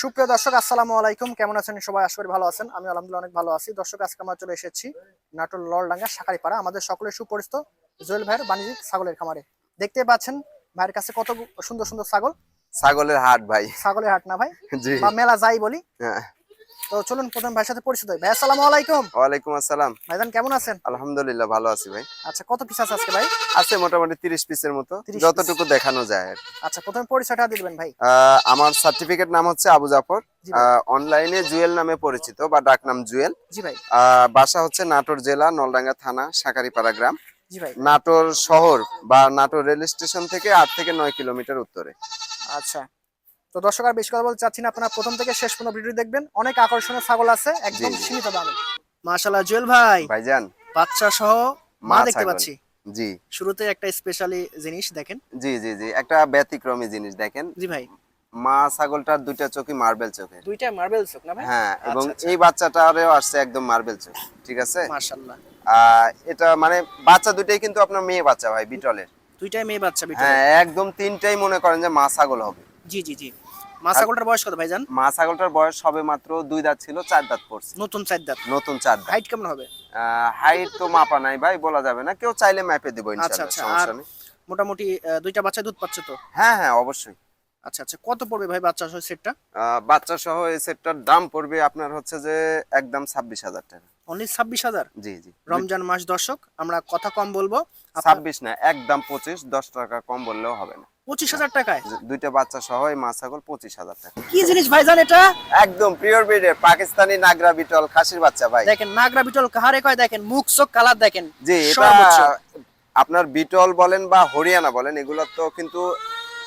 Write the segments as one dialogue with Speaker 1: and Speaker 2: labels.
Speaker 1: সুপ্রিয় দর্শক আসসালামু আলাইকুম। কেমন আছেন সবাই? আশা করি ভালো আছেন। আমি আলহামদুলিল্লাহ অনেক ভালো আছি। দর্শক আজকে আমরা চলে এসেছি নাটোর লড়ডাঙ্গা শাকারিপাড়া আমাদের সকলের সুপরিচিত জুয়েল ভাইয়ের বাণিজ্যিক ছাগলের খামারে। দেখতে পাচ্ছেন ভাইয়ের কাছে কত সুন্দর সুন্দর ছাগল।
Speaker 2: ছাগলের হাট ভাই।
Speaker 1: ছাগলের হাট না ভাই? বা মেলা যাই বলি।
Speaker 2: হ্যাঁ।
Speaker 1: তো চলুন প্রথম ভাইয়ের সাথে পরিচিত ভাই আসসালামু আলাইকুম।
Speaker 2: ওয়ালাইকুম আসসালাম।
Speaker 1: ভাইজান কেমন আছেন?
Speaker 2: আলহামদুলিল্লাহ ভালো আছি ভাই।
Speaker 1: আচ্ছা কত পিস আছে আজকে ভাই?
Speaker 2: আছে মোটামুটি তিরিশ পিসের মতো। যতটুকু দেখানো যায়
Speaker 1: আচ্ছা প্রথমে পরিচয়টা দিবেন ভাই।
Speaker 2: আমার সার্টিফিকেট নাম হচ্ছে আবু জাফর। অনলাইনে জুয়েল নামে পরিচিত বা ডাক নাম জুয়েল।
Speaker 1: জি ভাই।
Speaker 2: বাসা হচ্ছে নাটোর জেলা নলডাঙ্গা থানা সাকারিপাড়া গ্রাম।
Speaker 1: জি ভাই।
Speaker 2: নাটোর শহর বা নাটোর রেল স্টেশন থেকে আট থেকে নয় কিলোমিটার উত্তরে।
Speaker 1: আচ্ছা। তো দর্শক আর বেশি কথা বলতে চাচ্ছি না। আপনারা প্রথম থেকে শেষ পর্যন্ত ভিডিও দেখবেন। অনেক আকর্ষণীয় ছাগল আছে একদম। সীমিত দামে। মাশাআল্লাহ জুয়েল ভাই।
Speaker 2: ভাইজান।
Speaker 1: বাচ্চা সহ মা দেখতে পাচ্ছি।
Speaker 2: জি।
Speaker 1: শুরুতে একটা স্পেশালি জিনিস দেখেন।
Speaker 2: জি জি জি একটা ব্যতিক্রমী জিনিস দেখেন।
Speaker 1: জি ভাই।
Speaker 2: মা ছাগলটার দুইটা চোখই মার্বেল চোখে
Speaker 1: দুইটা মার্বেল চোখ না ভাই?
Speaker 2: হ্যাঁ এবং
Speaker 1: আচ্ছা, আচ্ছা।
Speaker 2: এই বাচ্চাটারও আসছে একদম মার্বেল চোখ ঠিক আছে?
Speaker 1: মাশাআল্লাহ।
Speaker 2: আহ, এটা মানে বাচ্চা দুটাই কিন্তু আপনার মেয়ে বাচ্চা ভাই বিটলের।
Speaker 1: দুইটাই মেয়ে বাচ্চা বিটল
Speaker 2: হ্যাঁ একদম তিনটাই মনে করেন যে মা ছাগল হবে।
Speaker 1: জি জি জি। মা ছাগলটার বয়স কত ভাইজান?
Speaker 2: মা ছাগলটার বয়স সবে মাত্র দুই দাঁত ছিল চার দাঁত পড়ছে।
Speaker 1: নতুন চার দাঁত।
Speaker 2: নতুন চার দাঁত।
Speaker 1: হাইট কেমন হবে?
Speaker 2: হাইট তো মাপা নাই ভাই বলা যাবে না। কেউ চাইলে ম্যাপে দেবো
Speaker 1: আচ্ছা
Speaker 2: ইনশাআল্লাহ
Speaker 1: আচ্ছা।
Speaker 2: সমস্যা নেই।
Speaker 1: মোটামুটি দুইটা বাচ্চা দুধ পাচ্ছে তো?
Speaker 2: হ্যাঁ হ্যাঁ অবশ্যই।
Speaker 1: আচ্ছা আচ্ছা। কত পড়বে ভাই বাচ্চা সহ সেটটা?
Speaker 2: বাচ্চা সহ এই সেটটার দাম পড়বে আপনার হচ্ছে যে একদম ছাব্বিশ হাজার টাকা।
Speaker 1: অনলি ছাব্বিশ হাজার?
Speaker 2: জি জি।
Speaker 1: রমজান মাস দর্শক আমরা কথা কম বলব।
Speaker 2: ছাব্বিশ না একদম পঁচিশ দশ টাকা কম বললেও হবে না।
Speaker 1: পঁচিশ হাজার টাকায়?
Speaker 2: দুইটা বাচ্চা সহ এই মা ছাগল পঁচিশ হাজার টাকা।
Speaker 1: কি জিনিস ভাইজান এটা?
Speaker 2: একদম পিওর ব্রিডের পাকিস্তানি নাগরা বিটল খাসির বাচ্চা ভাই।
Speaker 1: দেখেন নাগরা বিটল কাহারে কয়? দেখেন মুখ চোখ কালার দেখেন।
Speaker 2: জি এটা আপনার বিটল বলেন বা হরিয়ানা বলেন এগুলো তো কিন্তু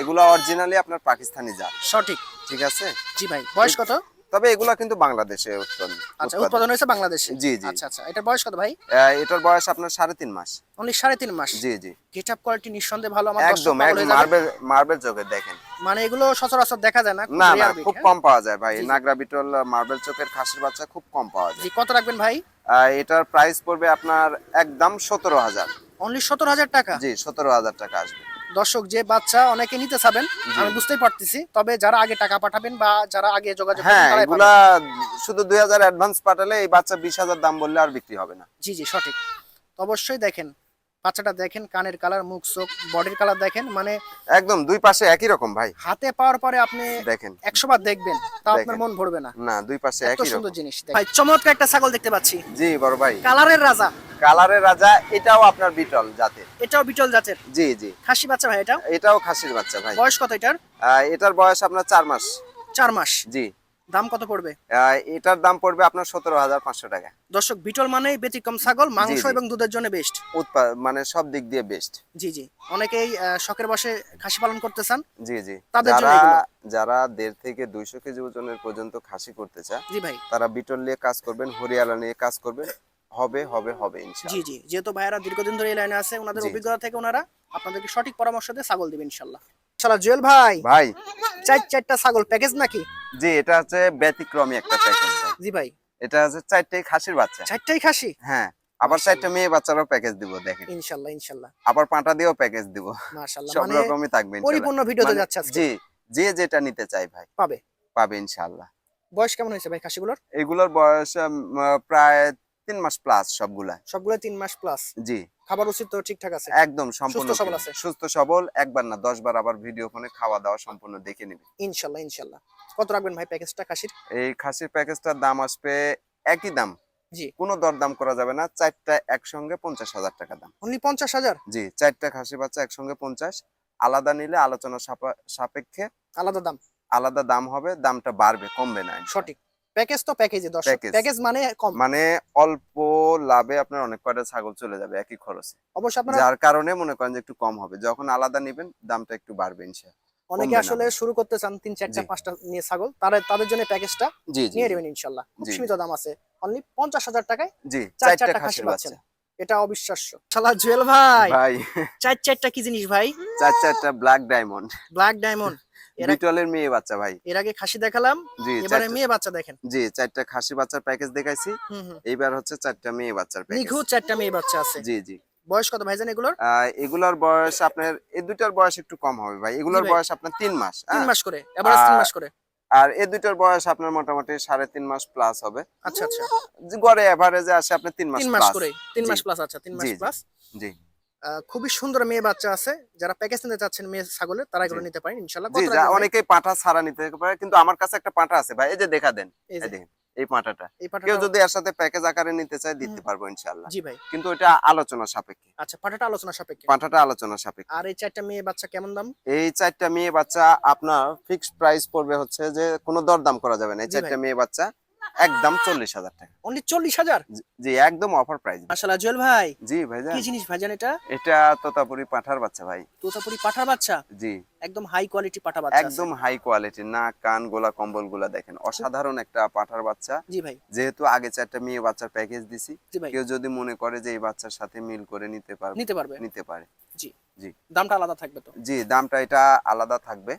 Speaker 2: এগুলো অরিজিনালি আপনার পাকিস্তানি জাত।
Speaker 1: সঠিক।
Speaker 2: ঠিক আছে?
Speaker 1: জি ভাই বয়স কত?
Speaker 2: তবে এগুলো কিন্তু বাংলাদেশে উৎপন্ন
Speaker 1: আচ্ছা
Speaker 2: উৎপাদন।
Speaker 1: উৎপাদন হয়েছে বাংলাদেশে?
Speaker 2: জি, জি।
Speaker 1: আচ্ছা আচ্ছা এটার বয়স কত ভাই?
Speaker 2: এটার বয়স আপনার সাড়ে তিন মাস।
Speaker 1: অনলি সাড়ে তিন মাস?
Speaker 2: জি জি।
Speaker 1: গেট আপ কোয়ালিটি নিঃসন্দেহে ভালো আমার
Speaker 2: একদম মার্বেল মার্বেল চোখে দেখেন।
Speaker 1: মানে এগুলো সচরাচর দেখা যায় না খুব
Speaker 2: না না খুব? কম পাওয়া যায় ভাই। নাগরা বিটল মার্বেল চোখের খাসির বাচ্চা খুব কম পাওয়া যায়।
Speaker 1: জি কত রাখবেন ভাই?
Speaker 2: এটার প্রাইস পড়বে আপনার একদম সতেরো হাজার।
Speaker 1: অনলি সত্তর হাজার টাকা?
Speaker 2: জি সতেরো হাজার টাকা আসবে।
Speaker 1: দর্শক যে বাচ্চা অনেকে নিতে চাবেন আমি বুঝতেই পারতেছি। তবে যারা আগে টাকা পাঠাবেন বা যারা আগে যোগাযোগ করবেন
Speaker 2: হ্যাঁ
Speaker 1: তারাই
Speaker 2: এগুলা শুধু দুই হাজার অ্যাডভান্স পাঠালে এই বাচ্চা বিশ হাজার দাম বললে আর বিক্রি হবে না।
Speaker 1: জি জি সঠিক। অবশ্যই দেখেন বাচ্চাটা দেখেন কানের কালার মুখ চোখ বডির কালার দেখেন মানে
Speaker 2: একদম দুই পাশে একই রকম ভাই।
Speaker 1: হাতে পাওয়ার পরে আপনি
Speaker 2: দেখেন।
Speaker 1: একশো বার দেখবেন তা আপনার মন ভরবে না।
Speaker 2: না দুই পাশে একই
Speaker 1: সুন্দর জিনিস ভাই চমৎকার একটা ছাগল দেখতে পাচ্ছি।
Speaker 2: জি বড় ভাই।
Speaker 1: কালারের রাজা।
Speaker 2: কালারের রাজা এটাও আপনার বিটল জাতের।
Speaker 1: এটাও বিটল জাতের?
Speaker 2: জি জি।
Speaker 1: খাসি বাচ্চা ভাই এটা
Speaker 2: এটাও খাসির বাচ্চা ভাই।
Speaker 1: বয়স কত এটার?
Speaker 2: এটার বয়স আপনার চার মাস।
Speaker 1: চার মাস?
Speaker 2: জি।
Speaker 1: দাম কত পড়বে?
Speaker 2: এটার দাম পড়বে আপনার সতেরো হাজার পাঁচশো টাকা।
Speaker 1: দর্শক বিটল মানেই ব্যতিক্রম ছাগল মাংস এবং দুধের জন্য বেস্ট
Speaker 2: উৎপা- মানে সব দিক দিয়ে বেস্ট
Speaker 1: জি জি। অনেকেই শখের বসে খাসি পালন করতে চান।
Speaker 2: জি জি।
Speaker 1: তাদের জন্য
Speaker 2: যারা যারা দেড় থেকে দুইশো কেজি ওজনের পর্যন্ত খাসি করতে চায়
Speaker 1: জি ভাই।
Speaker 2: তারা বিটল নিয়ে কাজ করবেন হরিয়ালা নিয়ে কাজ করবেন। হবে হবে হবে
Speaker 1: জি জি। যেহেতু ভাইয়েরা দীর্ঘদিন ধরে এই লাইনে আছে ওনাদের। অভিজ্ঞতা থেকে ওনারা আপনাদেরকে সঠিক পরামর্শ দিয়ে ছাগল দিবেন ইনশাল্লাহ ইনশাল্লাহ জুয়েল ভাই।
Speaker 2: ভাই।
Speaker 1: চার চারটা ছাগল প্যাকেজ নাকি?
Speaker 2: জি এটা হচ্ছে ব্যতিক্রমী একটা প্যাকেজ
Speaker 1: জি ভাই।
Speaker 2: এটা হচ্ছে চারটে খাসির বাচ্চা।
Speaker 1: চারটাই খাসি?
Speaker 2: হ্যাঁ আবার চারটে মেয়ে বাচ্চারও প্যাকেজ দিব দেখেন।
Speaker 1: ইনশাল্লাহ ইনশাল্লাহ
Speaker 2: আবার পাঁটা দিয়েও প্যাকেজ দিব।
Speaker 1: মাশাল্লাহ
Speaker 2: সব
Speaker 1: মানে
Speaker 2: রকমই থাকবে
Speaker 1: পরিপূর্ণ ভিডিওতে
Speaker 2: মানে-
Speaker 1: যাচ্ছে আজকে।
Speaker 2: জি যে যেটা নিতে চাই ভাই।
Speaker 1: পাবে?
Speaker 2: পাবে ইনশাআল্লাহ।
Speaker 1: বয়স কেমন হয়েছে ভাই খাসিগুলোর?
Speaker 2: এগুলোর বয়স প্রায় তিন মাস প্লাস সবগুলা।
Speaker 1: সবগুলো তিন মাস প্লাস
Speaker 2: জি।
Speaker 1: খাবার উচিত তো ঠিকঠাক আছে?
Speaker 2: একদম সম্পূর্ণ
Speaker 1: সুস্থ সবল আছে?
Speaker 2: সুস্থ সবল একবার না দশ বার আবার ভিডিও ফোনে খাওয়া দাওয়া সম্পূর্ণ দেখে নিবে।
Speaker 1: ইনশাল্লাহ ইনশাল্লাহ। কত রাখবেন ভাই প্যাকেজটা খাসির?
Speaker 2: এই খাসির প্যাকেজটার দাম আসবে একই দাম।
Speaker 1: জি।
Speaker 2: কোনো দরদাম করা যাবে না চারটা একসঙ্গে পঞ্চাশ হাজার টাকা দাম।
Speaker 1: অনলি পঞ্চাশ হাজার?
Speaker 2: জি চারটা খাসি বাচ্চা একসঙ্গে পঞ্চাশ। আলাদা নিলে আলোচনা সাপা- সাপেক্ষে
Speaker 1: আলাদা দাম?
Speaker 2: আলাদা দাম হবে দামটা বাড়বে কমবে না।
Speaker 1: সঠিক। প্যাকেজ তো প্যাকেজে দর্শক।
Speaker 2: Package।
Speaker 1: প্যাকেজ মানে কম।
Speaker 2: মানে অল্প লাভে আপনার অনেক কয়টা ছাগল চলে যাবে একই খরচে।
Speaker 1: অবশ্যই আপনারা
Speaker 2: যার কারণে মনে করেন যে একটু কম হবে। যখন আলাদা নেবেন দামটা একটু বাড়বে ইনশাআল্লাহ।
Speaker 1: অনেকে আসলে শুরু করতে চান তিন চারটা পাঁচটা নিয়ে ছাগল। তারা তাদের জন্য প্যাকেজটা নিয়ে নেবেন ইনশাল্লাহ খুব সীমিত দাম আছে। অনলি পঞ্চাশ হাজার টাকায়
Speaker 2: জি
Speaker 1: চার
Speaker 2: চারটা
Speaker 1: খাসি পাচ্ছেন। এটা অবিশ্বাস্য। শালা জুয়েল ভাই!
Speaker 2: ভাই।
Speaker 1: চার চারটা কি জিনিস ভাই?
Speaker 2: চার চারটা ব্ল্যাক ডায়মন্ড
Speaker 1: ব্ল্যাক ডায়মন্ড
Speaker 2: বিটলের মেয়ে বাচ্চা ভাই।
Speaker 1: এর আগে খাসি দেখালাম
Speaker 2: জি
Speaker 1: এবারে মেয়ে বাচ্চা দেখেন।
Speaker 2: জি চারটা খাসি বাচ্চার প্যাকেজ দেখাইছি। এইবার হচ্ছে চারটা মেয়ে বাচ্চার প্যাকেজ
Speaker 1: নিখুঁত চারটা মেয়ে বাচ্চা আছে।
Speaker 2: জি জি।
Speaker 1: বয়স কত ভাইজান এগুলোর?
Speaker 2: এগুলার বয়স আপনার এই দুটার বয়স একটু কম হবে ভাই। এগুলোর বয়স আপনার তিন মাস
Speaker 1: তিন
Speaker 2: হ্যাঁ?
Speaker 1: মাস করে এভারেজ তিন মাস করে।
Speaker 2: আর এই দুইটার বয়স আপনার মোটামুটি সাড়ে তিন মাস প্লাস হবে।
Speaker 1: আচ্ছা আচ্ছা।
Speaker 2: গড়ে এভারেজে আসে আপনার তিন মাস
Speaker 1: তিন মাস করে তিন মাস প্লাস আচ্ছা তিন মাস। প্লাস
Speaker 2: জি।
Speaker 1: খুবই সুন্দর মেয়ে বাচ্চা আছে। যারা প্যাকেজ নিতে চাচ্ছেন মেয়ে ছাগলের তারা এগুলো নিতে পারেন ইনশাল্লাহ?
Speaker 2: অনেকেই পাঠা ছাড়া নিতে পারে কিন্তু আমার কাছে একটা পাঠা আছে ভাই এই যে দেখা দেন
Speaker 1: এই
Speaker 2: পাঠাটা। কেউ যদি এর সাথে প্যাকেজ আকারে নিতে চায় দিতে পারব ইনশাআল্লাহ
Speaker 1: জি ভাই।
Speaker 2: কিন্তু এটা আলোচনা সাপেক্ষে।
Speaker 1: আচ্ছা পাঠাটা আলোচনা সাপেক্ষে।
Speaker 2: পাঠাটা আলোচনা সাপেক্ষে।
Speaker 1: আর এই চারটা মেয়ে বাচ্চা কেমন দাম?
Speaker 2: এই চারটা মেয়ে বাচ্চা আপনার ফিক্সড প্রাইস পড়বে হচ্ছে যে কোনো দরদাম করা যাবে না এই চারটা মেয়ে বাচ্চা। একদম চল্লিশ হাজার টাকা।
Speaker 1: অনলি চল্লিশ হাজার?
Speaker 2: জি- একদম অফার প্রাইস
Speaker 1: জুয়েল ভাই।
Speaker 2: জি ভাইজান।
Speaker 1: কি জিনিস ভাইজান এটা?
Speaker 2: এটা তোতাপুরি পাঠার বাচ্চা ভাই।
Speaker 1: তোতাপুরি পাঠার বাচ্চা?
Speaker 2: জি।
Speaker 1: একদম হাই কোয়ালিটি পাঠা বাচ্চা
Speaker 2: একদম হাই কোয়ালিটি না কান গোলা কম্বলগুলা দেখেন অসাধারণ একটা পাঠার বাচ্চা।
Speaker 1: জি ভাই।
Speaker 2: যেহেতু আগে চারটা মেয়ে বাচ্চার প্যাকেজ দিছি কেউ যদি মনে করে যে এই বাচ্চার সাথে মিল করে নিতে পারবে
Speaker 1: নিতে পারবে।
Speaker 2: নিতে পারে। জি। জি।
Speaker 1: দামটা আলাদা থাকবে তো?
Speaker 2: জি দামটা এটা আলাদা থাকবে।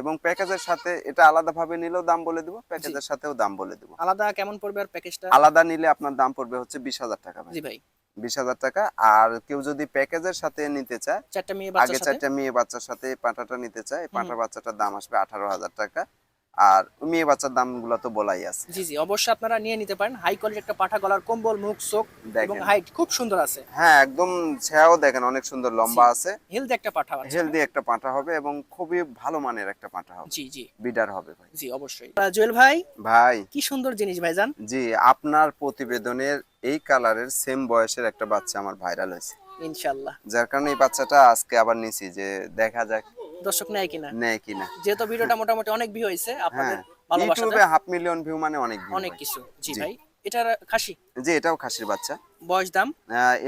Speaker 2: এবং প্যাকেজের সাথে এটা আলাদাভাবে নিলেও দাম বলে দেবো প্যাকেজের সাথেও দাম বলে দেবো।
Speaker 1: আলাদা কেমন পড়বে আর প্যাকেজটা?
Speaker 2: আলাদা নিলে আপনার দাম পড়বে হচ্ছে বিশ হাজার টাকা ভাই।
Speaker 1: জি ভাই।
Speaker 2: বিশ হাজার টাকা। আর কেউ যদি প্যাকেজের সাথে নিতে চায়
Speaker 1: মেয়ে
Speaker 2: আগে চারটা মেয়ে বাচ্চার সাথে পাঁঠাটা নিতে চায় পাঁঠার বাচ্চাটার দাম আসবে আঠারো হাজার টাকা। আর মেয়ে বাচ্চার দামগুলো তো বলাই আছে।
Speaker 1: জি জি অবশ্যই আপনারা নিয়ে নিতে পারেন। হাই কোয়ালিটি একটা পাঠা গলার কম্বল মুখ চোখ এবং হাইট খুব সুন্দর আছে।
Speaker 2: হ্যাঁ একদম ছেয়াও দেখেন অনেক সুন্দর লম্বা আছে।
Speaker 1: হেলদি একটা পাঠা আছে।
Speaker 2: হেলদি একটা পাঁঠা হবে এবং খুবই ভালো মানের একটা পাঁঠা হবে।
Speaker 1: জি জি।
Speaker 2: বিডার হবে ভাই।
Speaker 1: জি অবশ্যই। জুয়েল ভাই
Speaker 2: ভাই।
Speaker 1: কি সুন্দর জিনিস ভাই ভাইজান।
Speaker 2: জি আপনার প্রতিবেদনের এই কালারের সেম বয়সের একটা বাচ্চা আমার ভাইরাল হয়েছে।
Speaker 1: ইনশাআল্লাহ
Speaker 2: যার কারণে এই বাচ্চাটা আজকে আবার নিছি যে দেখা যাক
Speaker 1: দর্শক নেয় কিনা?
Speaker 2: নেয় কিনা।
Speaker 1: যেহেতু ভিডিওটা মোটামুটি অনেক ভিউ হয়েছে আপনাদের
Speaker 2: হ্যাঁ
Speaker 1: ভালোবাসা
Speaker 2: ইউটিউবে হাফ মিলিয়ন ভিউ মানে অনেক ভিউ
Speaker 1: অনেক কিছু। জি। ভাই এটার খাসি?
Speaker 2: জি এটাও খাসির বাচ্চা।
Speaker 1: বয়স দাম?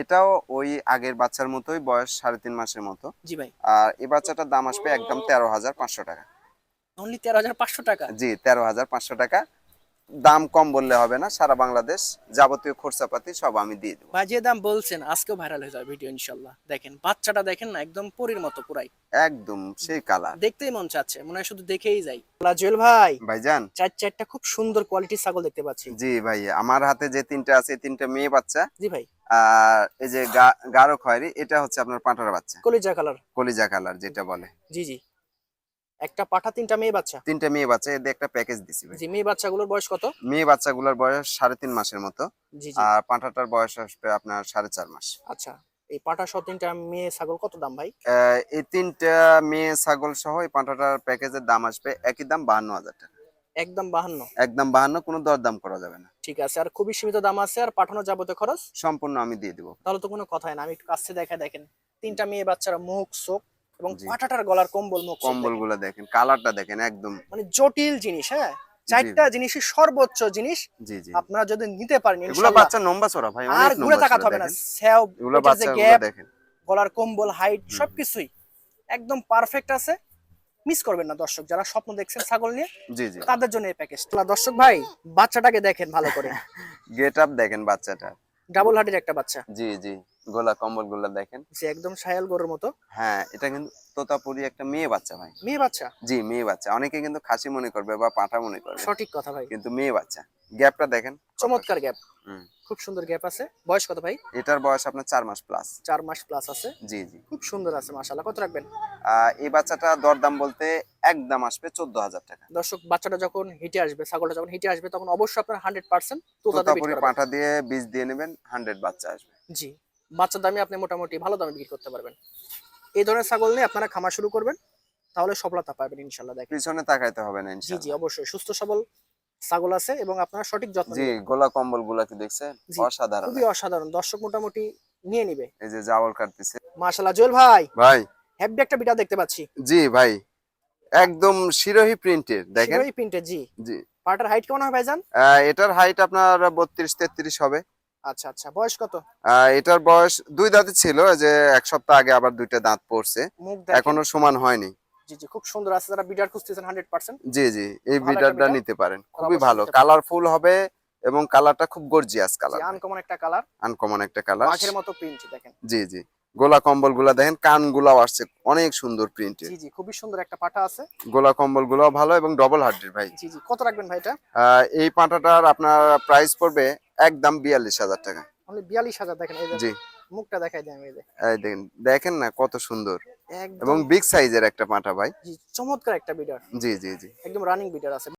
Speaker 2: এটাও ওই আগের বাচ্চার মতোই বয়স সাড়ে তিন মাসের মতো।
Speaker 1: জি ভাই।
Speaker 2: আর এই বাচ্চাটার দাম আসবে একদম তেরো হাজার পাঁচশো টাকা।
Speaker 1: অনলি তেরো হাজার পাঁচশো টাকা?
Speaker 2: জি তেরো হাজার পাঁচশো টাকা। দাম কম বললে হবে না সারা বাংলাদেশ যাবতীয় খরচাপাতি সব আমি দিয়ে দেবো।
Speaker 1: ভাই যে দাম বলছেন আজকেও ভাইরাল হয়ে যাবে ভিডিও ইনশাল্লাহ। দেখেন বাচ্চাটা দেখেন না একদম পরীর মতো পুরাই।
Speaker 2: একদম সেই কালার
Speaker 1: দেখতেই মন চাচ্ছে মনে হয় শুধু দেখেই যাই। আল্লাহ জুয়েল ভাই
Speaker 2: ভাইজান।
Speaker 1: চার চারটা খুব সুন্দর কোয়ালিটির ছাগল দেখতে পাচ্ছি।
Speaker 2: জি ভাই আমার হাতে যে তিনটা আছে তিনটা মেয়ে বাচ্চা।
Speaker 1: জি ভাই।
Speaker 2: আর এই যে গাঢ় খয়েরি এটা হচ্ছে আপনার পাঁটার বাচ্চা।
Speaker 1: কলিজা কালার
Speaker 2: কলিজা কালার যেটা বলে।
Speaker 1: জি জি। একটা পাঠা তিনটা মেয়ে বাচ্চা?
Speaker 2: তিনটা মেয়ে বাচ্চা এদের একটা প্যাকেজ দিছি ভাই।
Speaker 1: জি মেয়ে বাচ্চাগুলোর বয়স কত?
Speaker 2: মেয়ে বাচ্চাগুলোর বয়স সাড়ে তিন মাসের মতো। আর পাঁঠাটার বয়স আসবে আপনার সাড়ে চার মাস।
Speaker 1: আচ্ছা এই পাঠা সহ তিনটা মেয়ে ছাগল কত দাম ভাই?
Speaker 2: এই তিনটা মেয়ে ছাগল সহ এই পাঁঠাটার প্যাকেজের দাম আসবে একই দাম বাহান্ন হাজার টাকা।
Speaker 1: একদম বাহান্ন?
Speaker 2: একদম বাহান্ন কোনো দরদাম করা যাবে না।
Speaker 1: ঠিক আছে আর খুবই সীমিত দাম আছে আর পাঠানো যাবতীয় খরচ?
Speaker 2: সম্পূর্ণ আমি দিয়ে দিব।
Speaker 1: তাহলে তো কোনো কথাই না আমি একটু কাছে দেখা দেখেন। তিনটা মেয়ে বাচ্চারা মুখ চোখ এবং
Speaker 2: জি।
Speaker 1: পাঠাটার গলার কম্বল মুখ চোখ
Speaker 2: কম্বল
Speaker 1: দেখেন।
Speaker 2: কালারটা দেখেন একদম।
Speaker 1: মানে জটিল জিনিস হ্যাঁ? চারটা জিনিসই সর্বোচ্চ জিনিস। আপনারা যদি নিতে পারেন
Speaker 2: এগুলো বাচ্চা চড়া ভাই
Speaker 1: আর ঘুরে তাকাতে হবে না। স্যাও
Speaker 2: এগুলো বাচ্চা দেখেন।
Speaker 1: গলার কম্বল হাইট সবকিছুই একদম পারফেক্ট আছে। মিস করবেন না দর্শক যারা স্বপ্ন দেখছেন ছাগল নিয়ে
Speaker 2: জি জি।
Speaker 1: তাদের জন্য এই প্যাকেজ তোলা দর্শক ভাই বাচ্চাটাকে দেখেন ভালো করে।
Speaker 2: গেট আপ দেখেন বাচ্চাটা।
Speaker 1: ডাবল হার্টের একটা বাচ্চা।
Speaker 2: জি জি। গোলা কম্বলগুলা দেখেন।
Speaker 1: যে একদম সায়াল গরুর মতো।
Speaker 2: হ্যাঁ এটা কিন্তু তোতাপুরি একটা মেয়ে বাচ্চা ভাই।
Speaker 1: মেয়ে বাচ্চা?
Speaker 2: জি মেয়ে বাচ্চা। অনেকে কিন্তু খাসি মনে করবে বা পাঁঠা মনে করবে।
Speaker 1: সঠিক কথা ভাই।
Speaker 2: কিন্তু মেয়ে বাচ্চা। গ্যাপটা দেখেন
Speaker 1: চমৎকার গ্যাপ। খুব সুন্দর গ্যাপ আছে। বয়স কত ভাই?
Speaker 2: এটার বয়স আপনার চার মাস প্লাস
Speaker 1: চার মাস প্লাস আছে।
Speaker 2: জি জি।
Speaker 1: খুব সুন্দর আছে মাশাআল্লাহ। কত রাখবেন?
Speaker 2: এই বাচ্চাটা দরদাম বলতে একদম আসবে চোদ্দ হাজার টাকা।
Speaker 1: দর্শক বাচ্চাটা যখন হিটে আসবে ছাগলটা যখন হিটে আসবে তখন অবশ্যই আপনার হান্ড্রেড পার্সেন্ট
Speaker 2: তোতাপুরি পাঁঠা দিয়ে বীজ দিয়ে নেবেন হান্ড্রেড বাচ্চা আসবে।
Speaker 1: জি। বাচ্চার দামে আপনি মোটামুটি ভালো দামে বিক্রি করতে পারবেন। এই ধরনের ছাগল নিয়ে আপনারা খামার শুরু করবেন তাহলে সফলতা পাবেন ইনশাল্লাহ দেখেন।
Speaker 2: পিছনে তাকাইতে হবে না
Speaker 1: জি জি অবশ্যই। সুস্থ সবল ছাগল আছে এবং আপনারা সঠিক যত্ন
Speaker 2: জি গোলা কম্বলগুলা কি দেখছেন? অসাধারণ।
Speaker 1: খুবই অসাধারণ। দর্শক মোটামুটি নিয়ে নিবে।
Speaker 2: এই যে জাওয়াল কাটতেছে।
Speaker 1: মাশাআল্লাহ জুয়েল ভাই।
Speaker 2: ভাই।
Speaker 1: হ্যাপি একটা বিটা দেখতে পাচ্ছি।
Speaker 2: জি ভাই। একদম শিরোহী প্রিন্টের দেখেন।
Speaker 1: শিরোই প্রিন্টের জি।
Speaker 2: জি।
Speaker 1: পাটার হাইট কেমন হবে ভাইজান?
Speaker 2: এটার হাইট আপনার বত্রিশ তেত্রিশ হবে।
Speaker 1: আচ্ছা আচ্ছা। বয়স কত?
Speaker 2: এটার বয়স দুই দাঁতে ছিল যে এক সপ্তাহ আগে আবার দুইটা দাঁত পড়ছে। এখনও সমান হয়নি।
Speaker 1: জি জি খুব সুন্দর আছে। যারা বিডার খুঁজতেছেন
Speaker 2: জি জি এই নিতে পারেন। খুবই ভালো। কালারফুল হবে এবং কালারটা খুব গর্জিয়াস কালার
Speaker 1: আনকমন একটা কালার
Speaker 2: আনকমন একটা কালার
Speaker 1: মাছের মতো প্রিন্ট দেখেন।
Speaker 2: জি জি। গোলা কম্বলগুলা দেখেন কান গুলাও আসছে। অনেক সুন্দর প্রিন্টের
Speaker 1: জি জি খুবই সুন্দর একটা পাটা আছে।
Speaker 2: গোলা কম্বল গুলাও ভালো এবং ডবল হার্ডের ভাই।
Speaker 1: জি জি কত রাখবেন ভাই এটা?
Speaker 2: এই পাঁঠাটার আপনার প্রাইস পড়বে একদম বিয়াল্লিশ হাজার টাকা।
Speaker 1: বিয়াল্লিশ হাজার দেখেন
Speaker 2: জি।
Speaker 1: মুখটা দেখাই দেন
Speaker 2: এই দেখেন দেখেন না কত সুন্দর।
Speaker 1: একদম।
Speaker 2: এবং বিগ সাইজের একটা পাঁঠা ভাই।
Speaker 1: জি, চমৎকার একটা বিডার।
Speaker 2: জি জি জি।
Speaker 1: একদম রানিং বিডার আছে।